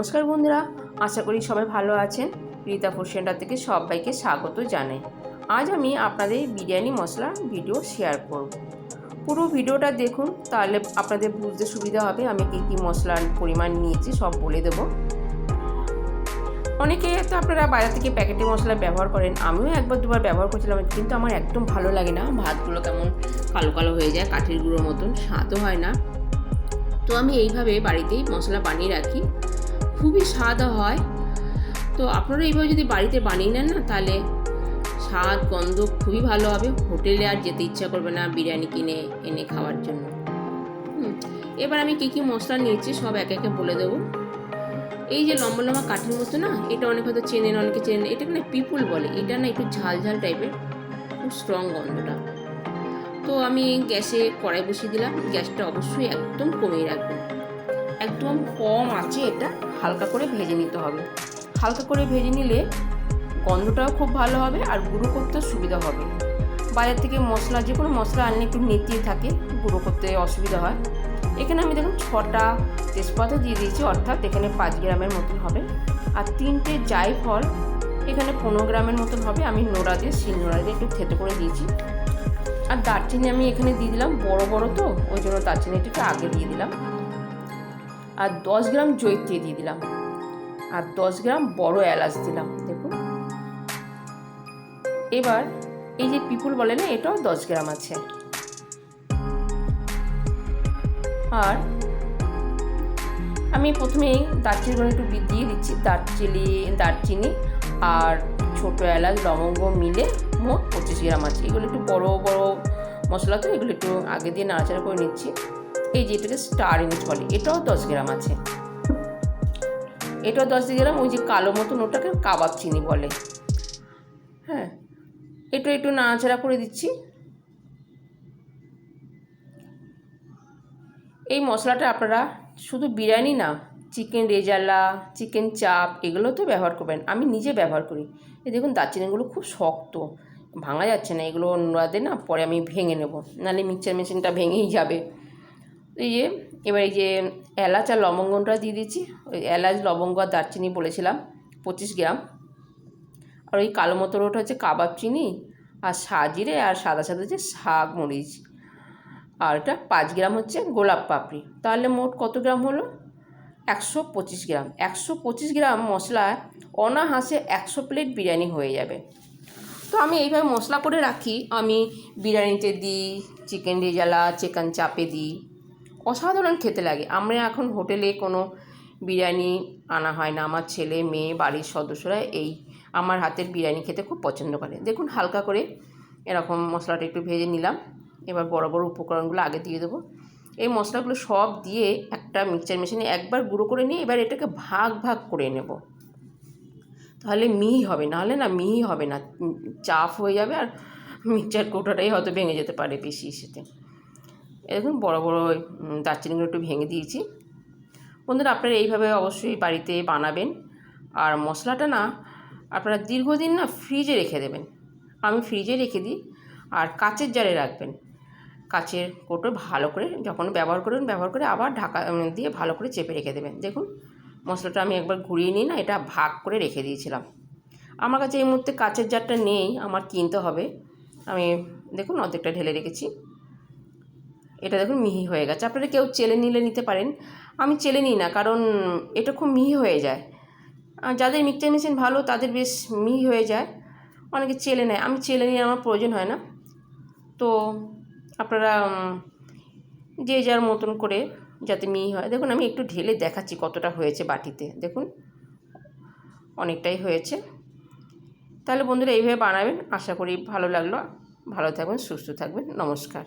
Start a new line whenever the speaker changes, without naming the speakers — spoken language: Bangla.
নমস্কার বন্ধুরা, আশা করি সবাই ভালো আছেন। রীতা ফুড সেন্টার থেকে সবাইকে স্বাগত জানাই। আজ আমি আপনাদের বিরিয়ানি মশলা ভিডিও শেয়ার করব। পুরো ভিডিওটা দেখুন, তাহলে আপনাদের বুঝতে সুবিধা হবে আমি কী কী মশলার পরিমাণ নিয়েছি, সব বলে দেবো। অনেকে তো আপনারা বাজার থেকে প্যাকেটে মশলা ব্যবহার করেন, আমিও একবার দুবার ব্যবহার করছিলাম, কিন্তু আমার একদম ভালো লাগে না। ভাতগুলো কেমন কালো কালো হয়ে যায়, কাঠের গুঁড়োর মতন, স্বাদও হয় না। তো আমি এইভাবে বাড়িতেই মশলা বানিয়ে রাখি। খুবই স্বাদ হয়। তো আপনারা এইভাবে যদি বাড়িতে বানিয়ে নেন না, তাহলে স্বাদ, গন্ধ খুবই ভালো হবে। হোটেলে আর যেতে ইচ্ছা করবে না বিরিয়ানি কিনে এনে খাওয়ার জন্য। এবার আমি কী কী মশলা নিয়েছি সব একে একে বলে দেবো। এই যে লম্বা লম্বা কাঠের মতো না, এটা অনেক হয়তো চেনেন, অনেকে চেনেন এটা না পিপুল বলে। এটা না একটু ঝাল ঝাল টাইপের, খুব স্ট্রং গন্ধটা। তো আমি গ্যাসে কড়াই বসিয়ে দিলাম। গ্যাসটা অবশ্যই একদম কমিয়ে রাখবেন। কম আছে, এটা হালকা করে ভেজে নিতে হবে। হালকা করে ভেজে নিলে গন্ধটাও খুব ভালো হবে আর গুঁড়ো করতেও সুবিধা হবে। বাজার থেকে মশলা, যে কোনো মশলা আনলে একটু নেতিয়ে থাকে, গুঁড়ো করতে অসুবিধা হয়। এখানে আমি দেখুন ছটা তেজপাতা দিয়ে দিয়েছি, অর্থাৎ এখানে পাঁচ গ্রামের মতন হবে। আর তিনটে জায়ফল, এখানে পনেরো গ্রামের মতন হবে। আমি নোড়া দিয়ে, শিল নোড়া দিয়ে একটু থেতো করে দিয়েছি। আর দারচিনি আমি এখানে দিয়ে দিলাম, বড় বড় তো, ওই জন্য দারচিনিটাকে আগে দিয়ে দিলাম। আর দশ গ্রাম জৈত্রী দিয়ে দিলাম। আর দশ গ্রাম বড় এলাচ দিলাম, দেখুন। এবার এই যে পিপুল বলে না, এটাও দশ গ্রাম আছে। আর আমি প্রথমেই দারচিনিগুলো একটু দিয়ে দিচ্ছি। দারচিনি দারচিনি আর ছোটো এলাচ, লবঙ্গ মিলে মোট পঁচিশ গ্রাম আছে। এগুলো একটু বড় বড় মশলা তো, এগুলো একটু আগে দিয়ে নাড়াচাড়া করে নিচ্ছি। এই যে এটাকে স্টার ইনিচ বলে, এটাও দশ গ্রাম আছে। এটাও দশ গ্রাম, ওই যে কালো মতন ওটাকে কাবাব চিনি বলে। হ্যাঁ এটা একটু নাড়াচাড়া করে দিচ্ছি। এই মশলাটা আপনারা শুধু বিরিয়ানি না, চিকেন রেজালা, চিকেন চাপ, এগুলো তো ব্যবহার করবেন। আমি নিজে ব্যবহার করি। এই দেখুন, দারচিনিগুলো খুব শক্ত। ভাঙা যাচ্ছে না, এগুলো নোড়াতে না, পরে আমি ভেঙে নেব। নাহলে মিক্সচার মেশিনটা ভেঙেই যাবে। এই যে এবার এই যে এলাচ আর লবঙ্গটা দিয়ে দিচ্ছি। ওই এলাচ, লবঙ্গ আর দারচিনি বলেছিলাম, পঁচিশ গ্রাম। আর ওই কালো মতোটা হচ্ছে কাবাব চিনি আর সাজিরে আর সাদা সাদা হচ্ছে শাক মরিচ। আর এটা পাঁচ গ্রাম হচ্ছে গোলাপ পাপড়ি। তাহলে মোট কত গ্রাম হলো? একশো পঁচিশ গ্রাম। একশো পঁচিশ গ্রাম মশলা অনাহাসে একশো প্লেট বিরিয়ানি হয়ে যাবে। তো আমি এইভাবে মশলা করে রাখি। আমি বিরিয়ানিতে দিই, চিকেন রেজালা চিকেন চাপে দিই। অসাধারণ খেতে লাগে। আমরা এখন হোটেলে কোনো বিরিয়ানি আনা হয় না। আমার ছেলে, মেয়ে, বাড়ির সদস্যরা এই আমার হাতের বিরিয়ানি খেতে খুব পছন্দ করে। দেখুন, হালকা করে এরকম মশলাটা একটু ভেজে নিলাম। এবার বড় বড় উপকরণগুলো আগে দিয়ে দেবো। এই মশলাগুলো সব দিয়ে একটা মিক্সচার মেশিনে একবার গুঁড়ো করে নিয়ে এবার এটাকে ভাগ ভাগ করে নেব। তাহলে মিহি হবে, নাহলে না মিহি হবে না। চাপ হয়ে যাবে আর মিক্সচার কৌটাটাই হয়তো ভেঙে যেতে পারে বেশি সাথে এরকম বড় বড় দারচিনিগুলো একটু ভেঙে দিয়েছি। বন্ধুরা, আপনারা এইভাবে অবশ্যই বাড়িতে বানাবেন। আর মশলাটা না, আপনারা দীর্ঘদিন না ফ্রিজে রেখে দেবেন। আমি ফ্রিজে রেখে দিই আর কাচের জারে রাখবেন। কাচের কোটো ভালো করে যখন ব্যবহার করবেন, ব্যবহার করে আবার ঢাকা দিয়ে ভালো করে চেপে রেখে দেবেন। দেখুন, মশলাটা আমি একবার ঘুরিয়ে নিই না এটা ভাগ করে রেখে দিয়েছিলাম। আমার কাছে এই মুহূর্তে কাচের জারটা নেই, আমার কিনতে হবে। আমি, দেখুন, অর্ধেকটা ঢেলে রেখেছি। এটা দেখুন মিহি হয়ে গেছে। আপনারা কেউ চেলে নিলে নিতে পারেন। আমি চেলে নিই না, কারণ এটা খুব মিহি হয়ে যায়। যাদের মিক্সচার মেশিন ভালো, তাদের বেশ মিহি হয়ে যায়। অনেকে চেলে নেয়। আমি চেলে নিয়ে আমার প্রয়োজন হয় না। তো আপনারা যে যার মতন করে যাতে মিহি হয়। দেখুন, আমি একটু ঢেলে দেখাচ্ছি কতটা হয়েছে বাটিতে। দেখুন, অনেকটাই হয়েছে। তাহলে বন্ধুরা এইভাবে বানাবেন। আশা করি ভালো লাগল। ভালো থাকবেন, সুস্থ থাকবেন। নমস্কার।